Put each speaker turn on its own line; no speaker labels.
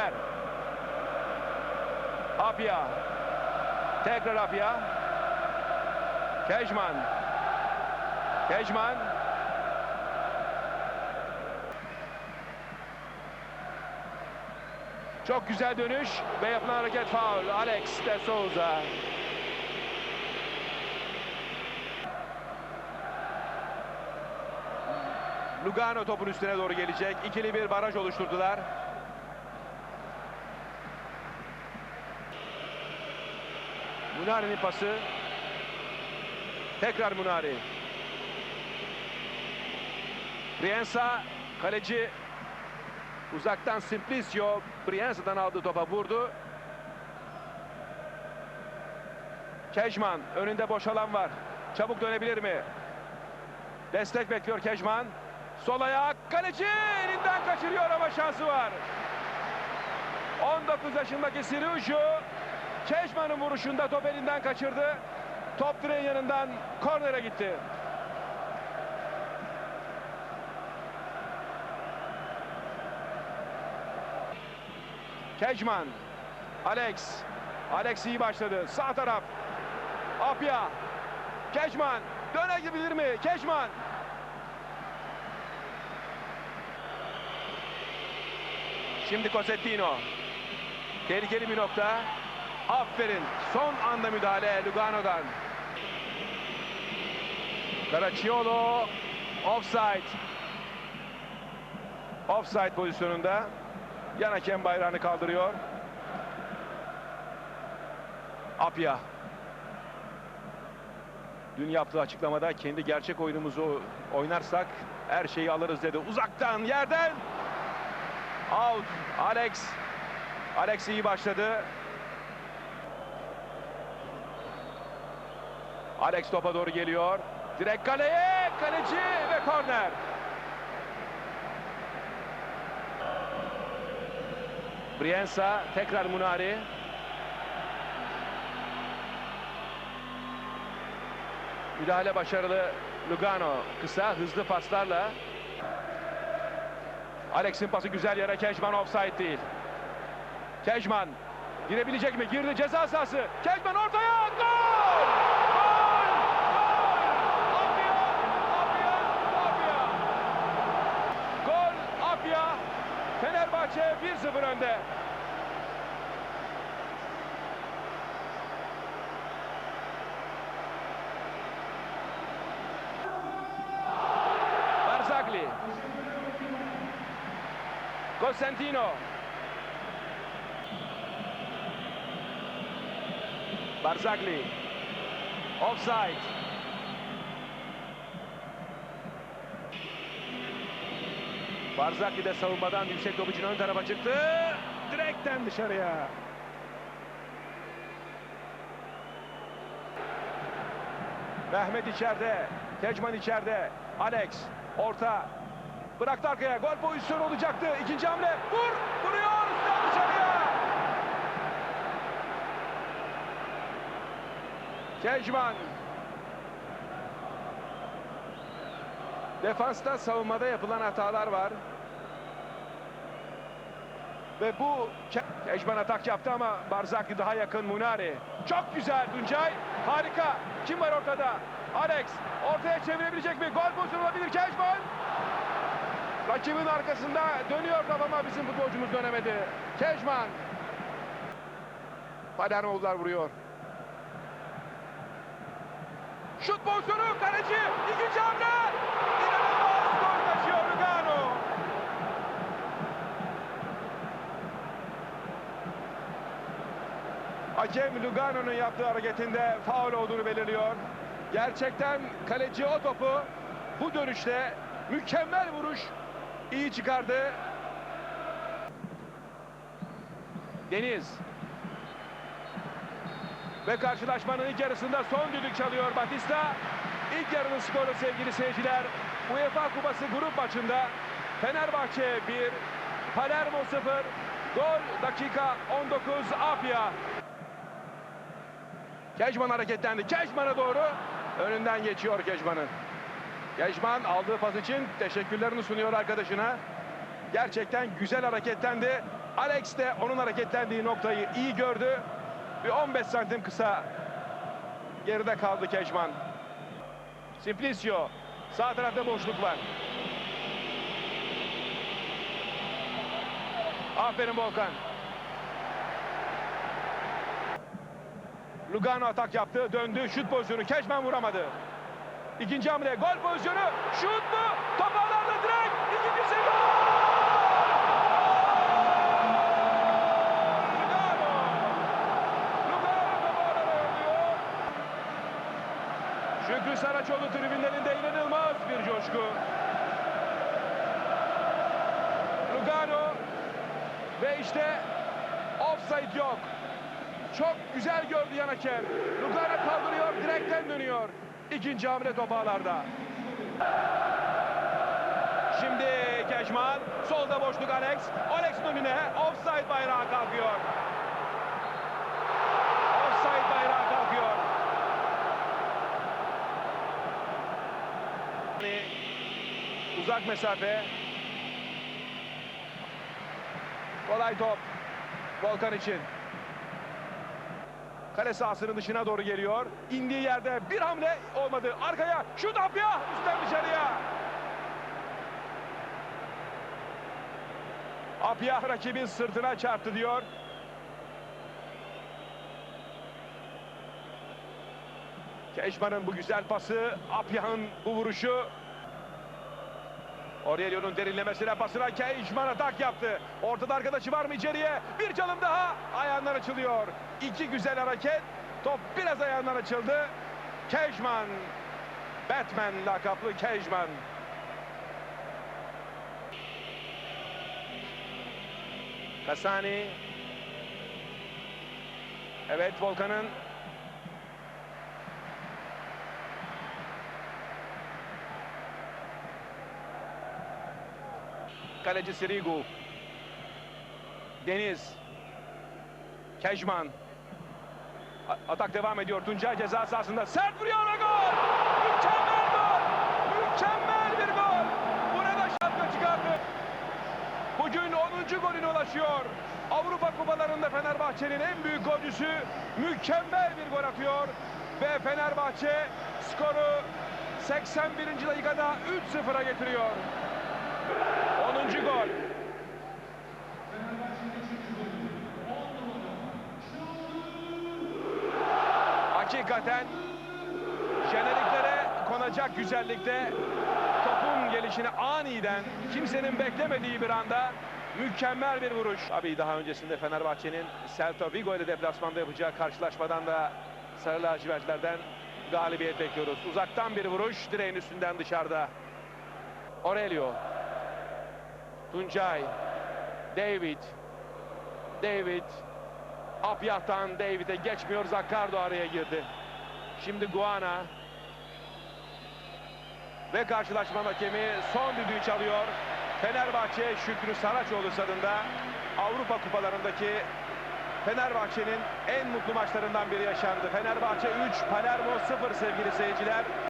korner. Apia. Tekrar Apia. Kejman. Kejman. Çok güzel dönüş ve yapılan hareket faul. Alex de Souza. Lugano topun üstüne doğru gelecek. İkili bir baraj oluşturdular. Munari'nin pası. Tekrar Munari. Brienza kaleci uzaktan Simplicio Brienza'dan aldığı topa vurdu. Kejman önünde boş alan var. Çabuk dönebilir mi? Destek bekliyor Kejman. Sol ayak kaleci elinden kaçırıyor ama şansı var. 19 yaşındaki Siriucu Kejman'ın vuruşunda top elinden kaçırdı. Top direğin yanından kornere gitti. Kejman. Alex. Alex iyi başladı. Sağ taraf. Apya. Kejman. Dönebilir mi? Kejman. Şimdi Cosettino. Tehlikeli bir nokta. Aferin. Son anda müdahale Lugano'dan. Caracciolo offside. Offside pozisyonunda. Yan hakem bayrağını kaldırıyor. Apya. Dün yaptığı açıklamada kendi gerçek oyunumuzu oynarsak her şeyi alırız dedi. Uzaktan yerden out. Alex. Alex iyi başladı. Alex topa doğru geliyor. Direkt kaleye. Kaleci ve korner. Brienza tekrar Munari. Müdahale başarılı Lugano. Kısa hızlı paslarla. Alex'in pası güzel yere Kejman offside değil. Kejman girebilecek mi? Girdi ceza sahası. Kejman ortaya! Gol! Gol! Apya! Apya! Apya! Gol Apya! Fenerbahçe 1-0 önde. Barzagli. Cosentino. Barzagli. Offside. Barzagli de savunmadan yüksek top için ön tarafa çıktı. Direkten dışarıya. Mehmet içeride. Kecman içeride. Alex. Orta. Bıraktı arkaya. Gol pozisyonu olacaktı. İkinci hamle. Vur. Vuruyor. Dışarıya. Kecman. Defansta savunmada yapılan hatalar var. Ve bu Kecman atak yaptı ama Barzakli daha yakın Munari. Çok güzel Tuncay. Harika. Kim var ortada? Alex. Ortaya çevirebilecek mi? Gol pozisyonu olabilir Kecman. Rakibin arkasında dönüyor ama bizim futbolcumuz dönemedi. Kecman. Palermo'lular vuruyor. Şut pozisyonu kaleci. ikinci hamle. İnanılmaz gol kaçıyor Lugano. Hakem Lugano'nun yaptığı hareketinde faul olduğunu belirliyor. Gerçekten kaleci o topu bu dönüşte mükemmel vuruş iyi çıkardı. Deniz. Ve karşılaşmanın ilk yarısında son düdük çalıyor Batista. İlk yarının skoru sevgili seyirciler. UEFA Kupası grup maçında Fenerbahçe 1, Palermo 0, gol dakika 19 Apya. Kejman hareketlendi. Kejman'a doğru önünden geçiyor Kejman'ın. Kejman aldığı pas için teşekkürlerini sunuyor arkadaşına. gerçekten güzel hareketlendi. Alex de onun hareketlendiği noktayı iyi gördü. Bir 15 santim kısa geride kaldı Kejman. Simplicio. Sağ tarafta boşluk var. Aferin Volkan. Lugano atak yaptı. Döndü. Şut pozisyonu. Kejman vuramadı. İkinci hamle. Gol pozisyonu. Şut mu? Top ağlarda direkt. İkincisi gol. Şükrü Saraçoğlu tribünlerinde inanılmaz bir coşku. Lugano ve işte offside yok. Çok güzel gördü yan hakem. Lugano kaldırıyor, direkten dönüyor. İkinci hamle top ağlarda. Şimdi Kejman, solda boşluk Alex. Alex önüne offside bayrağı kalkıyor. Offside bayrağı kalkıyor. Uzak mesafe. Kolay top. Volkan için. Kale sahasının dışına doğru geliyor. İndiği yerde bir hamle olmadı. Arkaya şut Apya üstten dışarıya. Apya rakibin sırtına çarptı diyor. Keşman'ın bu güzel pası, Apya'nın bu vuruşu. Aurelio'nun derinlemesine pasına Keşman atak yaptı. Ortada arkadaşı var mı içeriye? Bir çalım daha ayağından açılıyor. İki güzel hareket. Top biraz ayağından açıldı. Keşman. Batman lakaplı Keşman. Kasani. Evet Volkan'ın Kaleci Sirigu. Deniz. Kejman. Atak devam ediyor. Tuncay ceza sahasında. Sert vuruyor ve gol! Mükemmel gol! Mükemmel bir gol! Burada şapka çıkardı. Bugün 10. golüne ulaşıyor. Avrupa kupalarında Fenerbahçe'nin en büyük golcüsü mükemmel bir gol atıyor. Ve Fenerbahçe skoru 81. dakikada 3-0'a getiriyor. 10. gol. Hakikaten jeneriklere konacak güzellikte topun gelişine aniden kimsenin beklemediği bir anda mükemmel bir vuruş. Tabii daha öncesinde Fenerbahçe'nin Celta Vigo ile deplasmanda yapacağı karşılaşmadan da Sarı lacivertlerden galibiyet bekliyoruz. Uzaktan bir vuruş direğin üstünden dışarıda. Aurelio. Tuncay. David. David. Apyah'tan David'e geçmiyor. Zakkardo araya girdi. Şimdi Guana. Ve karşılaşma hakemi son düdüğü çalıyor. Fenerbahçe Şükrü Saraçoğlu stadında Avrupa kupalarındaki Fenerbahçe'nin en mutlu maçlarından biri yaşandı. Fenerbahçe 3, Palermo 0 sevgili seyirciler.